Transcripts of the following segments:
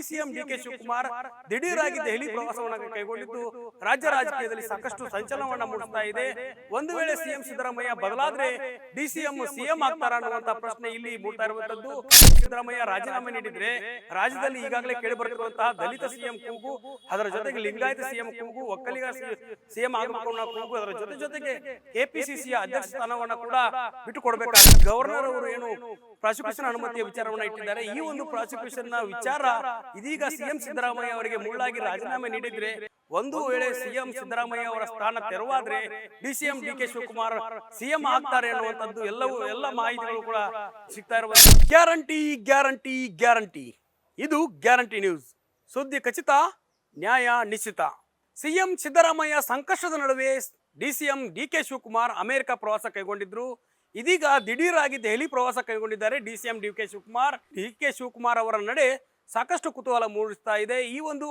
DCM D K Shivakumar ದಿಢೀರಾಗಿ ದೆಹಲಿ ಪ್ರವಾಸವನ್ನು ಕೈಗೊಂಡಿದ್ದು ರಾಜ್ಯ ರಾಜಕೀಯದಲ್ಲಿ ಸಾಕಷ್ಟು ಸಂಚಲನವನ್ನ ಮೂಡಿಸ್ತಾ ಇದೆ. ಒಂದು ವೇಳೆ ಸಿಎಂ ಸಿದ್ದರಾಮಯ್ಯ ಬದಲಾದ್ರೆ ಡಿಸಿಎಂ ಸಿಎಂ ಆಗ್ತಾರ ಅನ್ನುವಂತ ಪ್ರಶ್ನೆ ಇಲ್ಲಿ ಮೂಡ್ತಾ ಇರುವಂತದ್ದು ಸಿದ್ದರಾಮಯ್ಯ ರಾಜೀನಾಮೆ ನೀಡಿದ್ರೆ ರಾಜ್ಯದಲ್ಲಿ ಈಗಾಗಲೇ ಕೇಳಿ ಬರುತ್ತಿರುವಂತಹ ದಲಿತ ಸಿಎಂ ಕೂಗು ಅದರ ಜೊತೆಗೆ ಲಿಂಗಾಯತ ಸಿಎಂ ಕೂಗು ಒಕ್ಕಲಿಗ ಸಿಎಂ ಆಗಬೇಕು ಕೂಗು ಅದರ ಜೊತೆ ಜೊತೆಗೆ ಕೆಪಿಸಿಸಿಯ ಅಧ್ಯಕ್ಷ ಸ್ಥಾನವನ್ನ ಕೂಡ ಬಿಟ್ಟು ಕೊಡಬೇಕು ಗವರ್ನರ್ ಅವರು ಏನು ಪ್ರಾಸಿಕ್ಯೂಷನ್ ಅನುಮತಿಯ ವಿಚಾರವನ್ನ ಇಟ್ಟಿದ್ದಾರೆ. ಈ ಒಂದು ಪ್ರಾಸಿಕ್ಯೂಷನ್ನ ವಿಚಾರ ಇದೀಗ ಸಿಎಂ ಸಿದ್ದರಾಮಯ್ಯ ಅವರಿಗೆ ಮುಳ್ಳಾಗಿ ರಾಜೀನಾಮೆ ನೀಡಿದ್ರೆ ಒಂದು ವೇಳೆ ಸಿಎಂ ಸಿದ್ದರಾಮಯ್ಯ ಅವರ ಸ್ಥಾನ ತೆರವಾದ್ರೆ DCM D K Shivakumar CM ಆಗ್ತಾರೆ ಅನ್ನುವಂಥದ್ದು ಎಲ್ಲವೂ ಎಲ್ಲ ಮಾಹಿತಿಗಳು ಕೂಡ ಸಿಗ್ತಾ ಇರುವ ಗ್ಯಾರಂಟಿ ಗ್ಯಾರಂಟಿ ಗ್ಯಾರಂಟಿ. ಇದು ಗ್ಯಾರಂಟಿ ನ್ಯೂಸ್. ಸುದ್ದಿ ಖಚಿತ ನ್ಯಾಯ ನಿಶ್ಚಿತ. ಸಿಎಂ ಸಿದ್ದರಾಮಯ್ಯ ಸಂಕಷ್ಟದ ನಡುವೆ DCM D K Shivakumar America ಪ್ರವಾಸ ಕೈಗೊಂಡಿದ್ರು. ಇದೀಗ ದಿಢೀರಾಗಿ ದೆಹಲಿ ಪ್ರವಾಸ ಕೈಗೊಂಡಿದ್ದಾರೆ DCM D K Shivakumar. D K Shivakumar ಅವರ ನಡೆ ಸಾಕಷ್ಟು ಕುತೂಹಲ ಮೂಡಿಸ್ತಾ ಇದೆ. ಈ ಒಂದು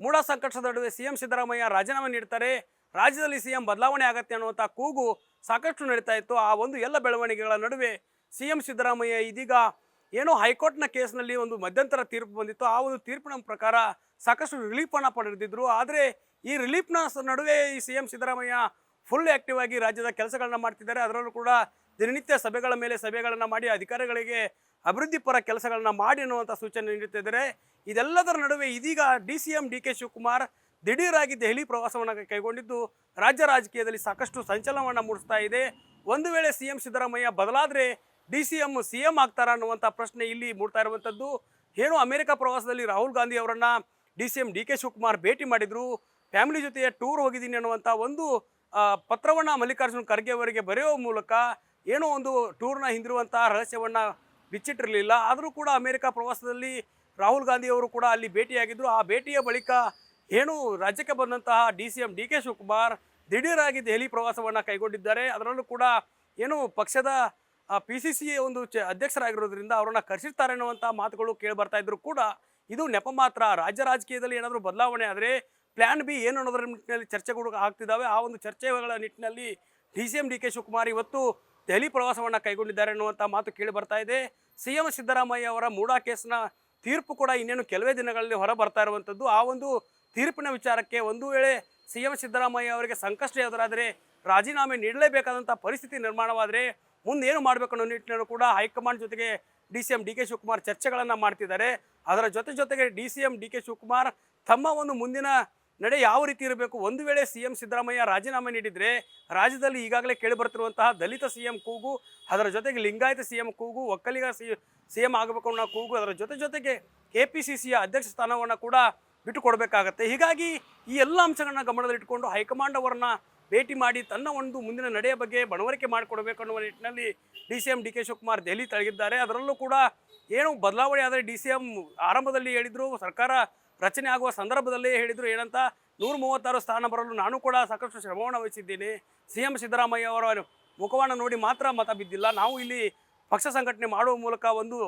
ಮೂಢ ಸಂಕಷ್ಟದ ನಡುವೆ ಸಿಎಂ ಸಿದ್ದರಾಮಯ್ಯ ರಾಜೀನಾಮೆ ನೀಡ್ತಾರೆ. ರಾಜ್ಯದಲ್ಲಿ ಸಿಎಂ ಬದಲಾವಣೆ ಆಗತ್ತೆ ಅನ್ನುವಂಥ ಕೂಗು ಸಾಕಷ್ಟು ನಡೀತಾ ಇತ್ತು. ಆ ಒಂದು ಎಲ್ಲ ಬೆಳವಣಿಗೆಗಳ ನಡುವೆ ಸಿಎಂ ಸಿದ್ದರಾಮಯ್ಯ ಇದೀಗ ಏನೋ ಹೈಕೋರ್ಟ್ನ ಕೇಸ್ನಲ್ಲಿ ಒಂದು ಮಧ್ಯಂತರ ತೀರ್ಪು ಬಂದಿತ್ತು. ಆ ಒಂದು ತೀರ್ಪಿನ ಪ್ರಕಾರ ಸಾಕಷ್ಟು ರಿಲೀಫನ್ನು ಪಡೆದಿದ್ದರು ಆದರೆ ಈ ರಿಲೀಫ್ನ ನಡುವೆ ಈ C M Siddaramaiah full active ಆಗಿ ರಾಜ್ಯದ ಕೆಲಸಗಳನ್ನ ಮಾಡ್ತಿದ್ದಾರೆ. ಅದರಲ್ಲೂ ಕೂಡ ದಿನನಿತ್ಯ ಸಭೆಗಳ ಮೇಲೆ ಸಭೆಗಳನ್ನು ಮಾಡಿ ಅಧಿಕಾರಿಗಳಿಗೆ ಅಭಿವೃದ್ಧಿ ಪರ ಕೆಲಸಗಳನ್ನ ಮಾಡಿ ಅನ್ನುವಂಥ ಸೂಚನೆ ನೀಡುತ್ತಿದ್ದಾರೆ ಇದೆಲ್ಲದರ ನಡುವೆ ಇದೀಗ D C M D K Shivakumar ದಿಢೀರಾಗಿ Delhi ಪ್ರವಾಸವನ್ನು ಕೈಗೊಂಡಿದ್ದು ರಾಜ್ಯ ರಾಜಕೀಯದಲ್ಲಿ ಸಾಕಷ್ಟು ಸಂಚಲನವನ್ನು ಮೂಡಿಸ್ತಾ ಇದೆ. ಒಂದು ವೇಳೆ ಸಿ ಎಂ ಸಿದ್ದರಾಮಯ್ಯ ಬದಲಾದರೆ D C M C M ಆಗ್ತಾರಾ ಅನ್ನುವಂಥ ಪ್ರಶ್ನೆ ಇಲ್ಲಿ ಮೂಡ್ತಾ ಇರುವಂಥದ್ದು. ಏನು ಅಮೆರಿಕ ಪ್ರವಾಸದಲ್ಲಿ ರಾಹುಲ್ ಗಾಂಧಿ ಅವರನ್ನು D C M D K Shivakumar ಭೇಟಿ ಮಾಡಿದ್ರು. ಫ್ಯಾಮಿಲಿ ಜೊತೆಯ ಟೂರ್ ಹೋಗಿದ್ದೀನಿ ಅನ್ನುವಂಥ ಒಂದು ಪತ್ರವನ್ನು ಪತ್ರವನ್ನ ಮಲ್ಲಿಕಾರ್ಜುನ್ ಖರ್ಗೆ ಅವರಿಗೆ ಬರೆಯುವ ಮೂಲಕ ಏನೋ ಒಂದು ಟೂರ್ನ ಹಿಂದಿರುವಂಥ ರಹಸ್ಯವನ್ನ ಬಿಚ್ಚಿಟ್ಟಿರಲಿಲ್ಲ ಆದರೂ ಕೂಡ ಅಮೆರಿಕ ಪ್ರವಾಸದಲ್ಲಿ ರಾಹುಲ್ ಗಾಂಧಿಯವರು ಕೂಡ ಅಲ್ಲಿ ಭೇಟಿಯಾಗಿದ್ದರು ಆ ಭೇಟಿಯ ಬಳಿಕ ಏನು ರಾಜ್ಯಕ್ಕೆ ಬಂದಂತಹ D C M D K Shivakumar ದಿಢೀರಾಗಿ Delhi ಪ್ರವಾಸವನ್ನು ಕೈಗೊಂಡಿದ್ದಾರೆ. ಅದರಲ್ಲೂ ಕೂಡ ಏನು ಪಕ್ಷದ ಪಿ ಸಿ ಸಿ ಒಂದು ಚ, ಅಧ್ಯಕ್ಷರಾಗಿರೋದ್ರಿಂದ ಅವರನ್ನು ಕರೆಸಿರ್ತಾರೆ ಅನ್ನುವಂಥ ಮಾತುಗಳು ಕೇಳಿ ಬರ್ತಾ ಇದ್ರು ಕೂಡ ಇದು ನೆಪ ಮಾತ್ರ. ರಾಜ್ಯ ರಾಜಕೀಯದಲ್ಲಿ ಏನಾದರೂ ಬದಲಾವಣೆ ಆದರೆ ಪ್ಲ್ಯಾನ್ ಬಿ ಏನು ಅನ್ನೋದ್ರ ನಿಟ್ಟಿನಲ್ಲಿ ಚರ್ಚೆಗಳು ಆಗ್ತಿದ್ದಾವೆ. ಆ ಒಂದು ಚರ್ಚೆಗಳ ನಿಟ್ಟಿನಲ್ಲಿ D C M D K Shivakumar ಇವತ್ತು ದೆಹಲಿ ಪ್ರವಾಸವನ್ನು ಕೈಗೊಂಡಿದ್ದಾರೆ ಅನ್ನುವಂಥ ಮಾತು ಕೇಳಿ ಬರ್ತಾ ಇದೆ. ಸಿ ಎಂ ಸಿದ್ದರಾಮಯ್ಯ ಅವರ ಮೂಡಾ ಕೇಸ್ನ ತೀರ್ಪು ಕೂಡ ಇನ್ನೇನು ಕೆಲವೇ ದಿನಗಳಲ್ಲಿ ಹೊರ ಬರ್ತಾ ಇರುವಂಥದ್ದು ಆ ಒಂದು ತೀರ್ಪಿನ ವಿಚಾರಕ್ಕೆ ಒಂದು ವೇಳೆ ಸಿ ಎಂ ಸಿದ್ದರಾಮಯ್ಯ ಅವರಿಗೆ ಸಂಕಷ್ಟ ಎದುರಾದರೆ ರಾಜೀನಾಮೆ ನೀಡಲೇಬೇಕಾದಂಥ ಪರಿಸ್ಥಿತಿ ನಿರ್ಮಾಣವಾದರೆ ಮುಂದೆ ಏನು ಮಾಡಬೇಕು ಅನ್ನೋ ನಿಟ್ಟಿನಲ್ಲೂ ಕೂಡ ಹೈಕಮಾಂಡ್ ಜೊತೆಗೆ D C M D K Shivakumar ಚರ್ಚೆಗಳನ್ನು ಮಾಡ್ತಿದ್ದಾರೆ. ಅದರ ಜೊತೆ ಜೊತೆಗೆ D C M D K Shivakumar ತಮ್ಮ ಒಂದು ಮುಂದಿನ ನಡೆ ಯಾವ ರೀತಿ ಇರಬೇಕು? ಒಂದು ವೇಳೆ ಸಿ ಎಂ ಸಿದ್ದರಾಮಯ್ಯ ರಾಜೀನಾಮೆ ನೀಡಿದರೆ ರಾಜ್ಯದಲ್ಲಿ ಈಗಾಗಲೇ ಕೇಳಿಬರ್ತಿರುವಂತಹ ದಲಿತ ಸಿ ಎಂ ಕೂಗು, ಅದರ ಜೊತೆಗೆ ಲಿಂಗಾಯತ ಸಿ ಎಂ ಕೂಗು, ಒಕ್ಕಲಿಗ ಸಿ ಸಿ ಎಂ ಆಗಬೇಕು ಅನ್ನೋ ಕೂಗು, ಅದರ ಜೊತೆ ಜೊತೆಗೆ ಕೆ ಪಿ ಸಿ ಸಿಯ ಅಧ್ಯಕ್ಷ ಸ್ಥಾನವನ್ನು ಕೂಡ ಬಿಟ್ಟುಕೊಡಬೇಕಾಗತ್ತೆ. ಹೀಗಾಗಿ ಈ ಎಲ್ಲ ಅಂಶಗಳನ್ನ ಗಮನದಲ್ಲಿಟ್ಟುಕೊಂಡು ಹೈಕಮಾಂಡ್ ಅವರನ್ನ ಭೇಟಿ ಮಾಡಿ ತನ್ನ ಒಂದು ಮುಂದಿನ ನಡೆಯ ಬಗ್ಗೆ ಬಣವರಿಕೆ ಮಾಡಿಕೊಡಬೇಕು ಅನ್ನುವ ನಿಟ್ಟಿನಲ್ಲಿ D C M D K Shivakumar Delhi ತಳಗಿದ್ದಾರೆ. ಅದರಲ್ಲೂ ಕೂಡ ಏನು ಬದಲಾವಣೆ ಆದರೆ ಡಿ ಸಿ ಎಂ ಆರಂಭದಲ್ಲಿ ಹೇಳಿದ್ರು, ಸರ್ಕಾರ ರಚನೆ ಆಗುವ ಸಂದರ್ಭದಲ್ಲೇ ಹೇಳಿದರು ಏನಂತ, ನೂರ ಮೂವತ್ತಾರು ಸ್ಥಾನ ಬರಲು ನಾನು ಕೂಡ ಸಾಕಷ್ಟು ಶ್ರಮವನ್ನು ವಹಿಸಿದ್ದೇನೆ. ಸಿ ಎಂ ಸಿದ್ದರಾಮಯ್ಯ ಅವರ ಮುಖವನ್ನು ನೋಡಿ ಮಾತ್ರ ಮತ ಬಿದ್ದಿಲ್ಲ. ನಾವು ಇಲ್ಲಿ ಪಕ್ಷ ಸಂಘಟನೆ ಮಾಡುವ ಮೂಲಕ ಒಂದು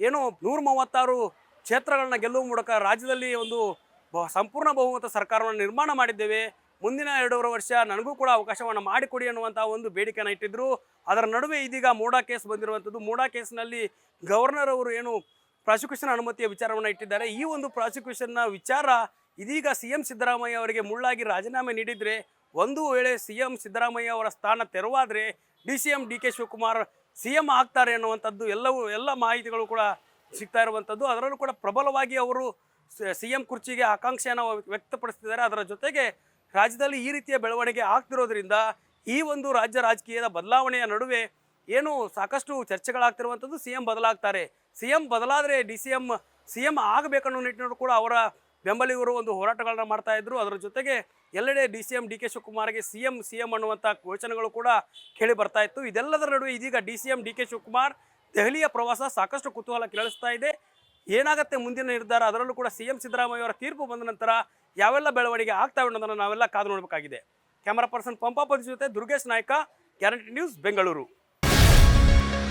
ಏನು ನೂರ ಮೂವತ್ತಾರು ಕ್ಷೇತ್ರಗಳನ್ನ ಗೆಲ್ಲುವ ಮೂಲಕ ರಾಜ್ಯದಲ್ಲಿ ಒಂದು ಸಂಪೂರ್ಣ ಬಹುಮತ ಸರ್ಕಾರವನ್ನು ನಿರ್ಮಾಣ ಮಾಡಿದ್ದೇವೆ. ಮುಂದಿನ ಎರಡೂವರೆ ವರ್ಷ ನನಗೂ ಕೂಡ ಅವಕಾಶವನ್ನು ಮಾಡಿಕೊಡಿ ಅನ್ನುವಂಥ ಒಂದು ಬೇಡಿಕೆಯನ್ನು ಇಟ್ಟಿದ್ರು. ಅದರ ನಡುವೆ ಇದೀಗ ಮೂಡಾ ಕೇಸ್ ಬಂದಿರುವಂಥದ್ದು. ಮೂಡಾ ಕೇಸ್ನಲ್ಲಿ ಗವರ್ನರ್ ಅವರು ಏನು ಪ್ರಾಸಿಕ್ಯೂಷನ್ ಅನುಮತಿಯ ವಿಚಾರವನ್ನು ಇಟ್ಟಿದ್ದಾರೆ. ಈ ಒಂದು ಪ್ರಾಸಿಕ್ಯೂಷನ್ನ ವಿಚಾರ ಇದೀಗ ಸಿ ಎಂ ಸಿದ್ದರಾಮಯ್ಯ ಅವರಿಗೆ ಮುಳ್ಳಾಗಿ ರಾಜೀನಾಮೆ ನೀಡಿದರೆ ಒಂದು ವೇಳೆ ಸಿ ಎಂ ಸಿದ್ದರಾಮಯ್ಯ ಅವರ ಸ್ಥಾನ ತೆರವಾದರೆ D C M D K Shivakumar C M ಆಗ್ತಾರೆ ಅನ್ನುವಂಥದ್ದು ಎಲ್ಲವೂ, ಎಲ್ಲ ಮಾಹಿತಿಗಳು ಕೂಡ ಸಿಗ್ತಾ ಇರುವಂಥದ್ದು. ಅದರಲ್ಲೂ ಕೂಡ ಪ್ರಬಲವಾಗಿ ಅವರು ಸಿ ಎಂ ಕುರ್ಚಿಗೆ ಆಕಾಂಕ್ಷೆಯನ್ನು ವ್ಯಕ್ತಪಡಿಸ್ತಿದ್ದಾರೆ. ಅದರ ಜೊತೆಗೆ ರಾಜ್ಯದಲ್ಲಿ ಈ ರೀತಿಯ ಬೆಳವಣಿಗೆ ಆಗ್ತಿರೋದ್ರಿಂದ ಈ ಒಂದು ರಾಜ್ಯ ರಾಜಕೀಯದ ಬದಲಾವಣೆಯ ನಡುವೆ ಏನು ಸಾಕಷ್ಟು ಚರ್ಚೆಗಳಾಗ್ತಿರುವಂಥದ್ದು ಸಿ ಎಂ ಬದಲಾಗ್ತಾರೆ. ಸಿ ಎಂ ಬದಲಾದರೆ D C M C M ಆಗಬೇಕನ್ನೋ ನಿಟ್ಟಿನಲ್ಲೂ ಕೂಡ ಅವರ ಬೆಂಬಲಿಗರು ಒಂದು ಹೋರಾಟಗಳನ್ನ ಮಾಡ್ತಾ ಇದ್ರು. ಅದರ ಜೊತೆಗೆ ಎಲ್ಲೆಡೆ D C M, D K ಶಿವಕುಮಾರ್ಗೆ C M C M ಅನ್ನುವಂಥ ಘೋಷಣೆಗಳು ಕೂಡ ಕೇಳಿ ಬರ್ತಾ ಇತ್ತು. ಇದೆಲ್ಲದರ ನಡುವೆ ಇದೀಗ D C M, D K Shivakumar ದೆಹಲಿಯ ಪ್ರವಾಸ ಸಾಕಷ್ಟು ಕುತೂಹಲ ಕೆರಳಿಸ್ತಾ ಇದೆ. ಏನಾಗುತ್ತೆ ಮುಂದಿನ ನಿರ್ಧಾರ? ಅದರಲ್ಲೂ ಕೂಡ ಸಿ ಎಂ ಸಿದ್ದರಾಮಯ್ಯ ಅವರ ತೀರ್ಪು ಬಂದ ನಂತರ ಯಾವೆಲ್ಲ ಬೆಳವಣಿಗೆ ಆಗ್ತಾವೆ ಅನ್ನೋದನ್ನು ನಾವೆಲ್ಲ ಕಾದು ನೋಡಬೇಕಾಗಿದೆ. ಕ್ಯಾಮರಾ ಪರ್ಸನ್ ಪಂಪಾಪತಿ ಜೊತೆ Durgesh Naik, guarantee news Bengaluru.